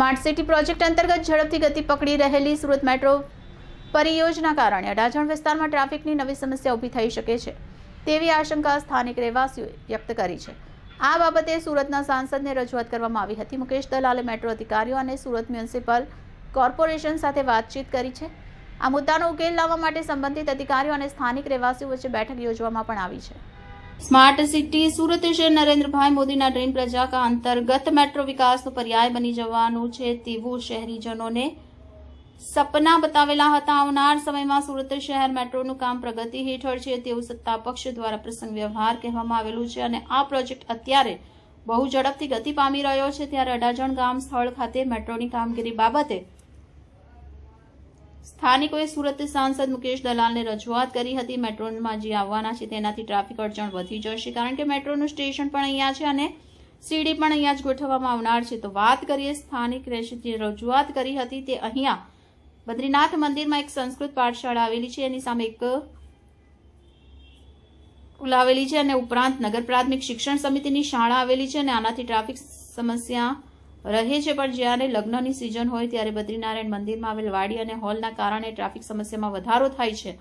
Smart city project અંતર્ગત ઝડપથી ગતિ પકડી રહેલી સુરત મેટ્રો પરિયોજના કારણે અડાજણ વિસ્તારમાં ટ્રાફિકની નવી સમસ્યા ઊભી થઈ શકે છે તેવી આશંકા સ્થાનિક રહેવાસીઓએ વ્યક્ત કરી છે. આ બાબતે સુરતના સાંસદને રજૂઆત કરવામાં આવી હતી. મુકેશ દલાલે મેટ્રો અધિકારીઓ અને સુરત મ્યુનિસિપલ કોર્પોરેશન સાથે વાતચીત કરી છે. આ મુદ્દાનો ઉકેલ લાવવા માટે સંબંધિત અધિકારીઓ અને સ્થાનિક રહેવાસીઓ વચ્ચે બેઠક યોજવામાં પણ આવી છે. સ્માર્ટ સિટી સુરત શહેર નરેન્દ્રભાઈ મોદીના ડ્રીમ પ્રજાકા અંતર્ગત મેટ્રો વિકાસનો પર્યાય બની જવાનું છે તેવું શહેરીજનોને સપના બતાવેલા હતા. આવનાર સમયમાં સુરત શહેર મેટ્રોનું કામ પ્રગતિ હેઠળ છે તેવું સત્તા પક્ષ દ્વારા પ્રસંગ વ્યવહાર કહેવામાં આવેલું છે અને આ પ્રોજેક્ટ અત્યારે બહુ ઝડપથી ગતિ પામી રહ્યો છે. ત્યારે અડાજણ ગામ સ્થળ ખાતે મેટ્રોની કામગીરી બાબતે સ્થાનિકોએ સુરત સાંસદ મુકેશ દલાલને રજૂઆત કરી હતી, મેટ્રોમાં જે આવવાના છે તેનાથી ટ્રાફિક અડચણ વધી જશે, કારણ કે મેટ્રોનું સ્ટેશન પણ અહીંયા છે અને સીડી પણ અહીંયા જ ગોઠવવામાં આવનાર છે. તો વાત કરીએ સ્થાનિક રહેશે જે રજૂઆત કરી હતી તે અહીંયા બદ્રીનાથ મંદિરમાં એક સંસ્કૃત પાઠશાળા આવેલી છે, એની સામે એક સ્કૂલ આવેલી છે અને ઉપરાંત નગર પ્રાથમિક શિક્ષણ સમિતિની શાળા આવેલી છે અને આનાથી ટ્રાફિક સમસ્યા રહે છે, પણ જ્યારે લગ્નની સિઝન હોય ત્યારે બદ્રીનારાયણ મંદિરમાં આવેલ વાડી અને હોલના કારણે ટ્રાફિક સમસ્યામાં વધારો થાય છે.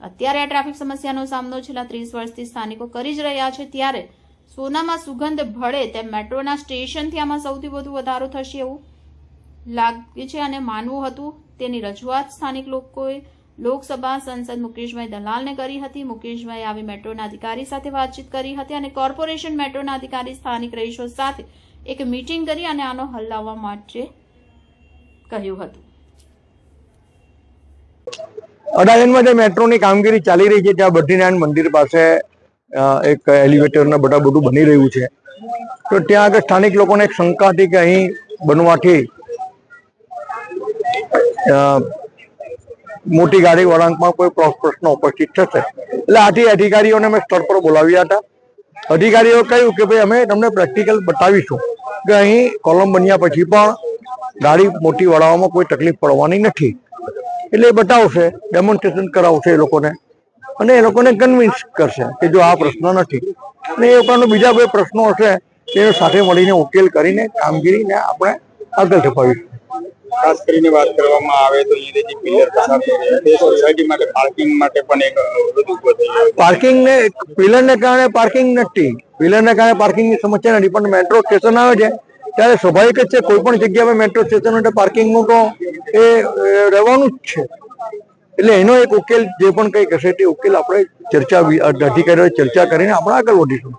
અત્યારે આ ટ્રાફિક સમસ્યાનો સામનો છેલ્લા ત્રીસ વર્ષથી સ્થાનિકો કરી જ રહ્યા છે. ત્યારે સોનામાં સુગંધ ભળે તેમ મેટ્રોના સ્ટેશનથી આમાં સૌથી વધુ વધારો થશે એવું લાગે છે અને માનવું હતું. તેની રજૂઆત સ્થાનિક લોકોએ લોકસભા સંસદ મુકેશભાઈ દલાલને કરી હતી. મુકેશભાઈ આવી મેટ્રોના અધિકારી સાથે વાતચીત કરી હતી અને કોર્પોરેશન મેટ્રોના અધિકારી સ્થાનિક રહીશો સાથે એક મીટિંગ કરી અને આનો હલ લાવવા માટે કહ્યું હતું. અડાજણમાં જે મેટ્રોની કામગીરી ચાલી રહી છે, ત્યાં બદ્રીનારાયણ મંદિર પાસે એક એલિવેટરના બધા બધું બની રહ્યું છે. તો ત્યાં આગળ સ્થાનિક લોકોને એક શંકા હતી કે અહીં બનવાથી મોટી ગાડી વળાંકમાં કોઈ પ્ર- પ્રશ્ન ઉપસ્થિત થશે. એટલે આથી અધિકારીઓને મેં સ્થળ પર બોલાવ્યા હતા. અધિકારીઓ કહ્યું કે ભાઈ અમે તમને પ્રેક્ટિકલ બતાવીશું કે અહીં કોલમ બન્યા પછી પણ ગાડી મોટી વળાવવામાં કોઈ તકલીફ પડવાની નથી. એટલે એ બતાવશે ડેમોન્સ્ટ્રેશન કરાવશે એ લોકોને. અને એ લોકોને કન્વિન્સ કરશે કે જો આ પ્રશ્ન નથી. અને એ ઉપરાંત બીજા કોઈ પ્રશ્નો હશે તે સાથે મળીને ઉકેલ કરીને કામગીરીને આપણે આગળ ધપાવીશું. ખાસ કરીને વાત કરવામાં આવે તો અહીંયા પિલર પસાર છે સોસાયટી માટે પાર્કિંગ માટે પણ એક અવરોધ થઈ પાર્કિંગ ને પિલર ને કારણે પાર્કિંગ નથી. પિલર ને કારણે પાર્કિંગની સમસ્યા નથી, પણ મેટ્રો સ્ટેશન આવે છે. ત્યારે સ્વાભાવિક જ છે, કોઈ પણ જગ્યા પર મેટ્રો સ્ટેશન માટે પાર્કિંગનું તો એ રહેવાનું જ છે. એટલે એનો એક ઉકેલ, જે પણ કંઈક હશે તે ઉકેલ આપણે ચર્ચા અધિકારીઓ ચર્ચા કરીને આપણે આગળ વધીશું.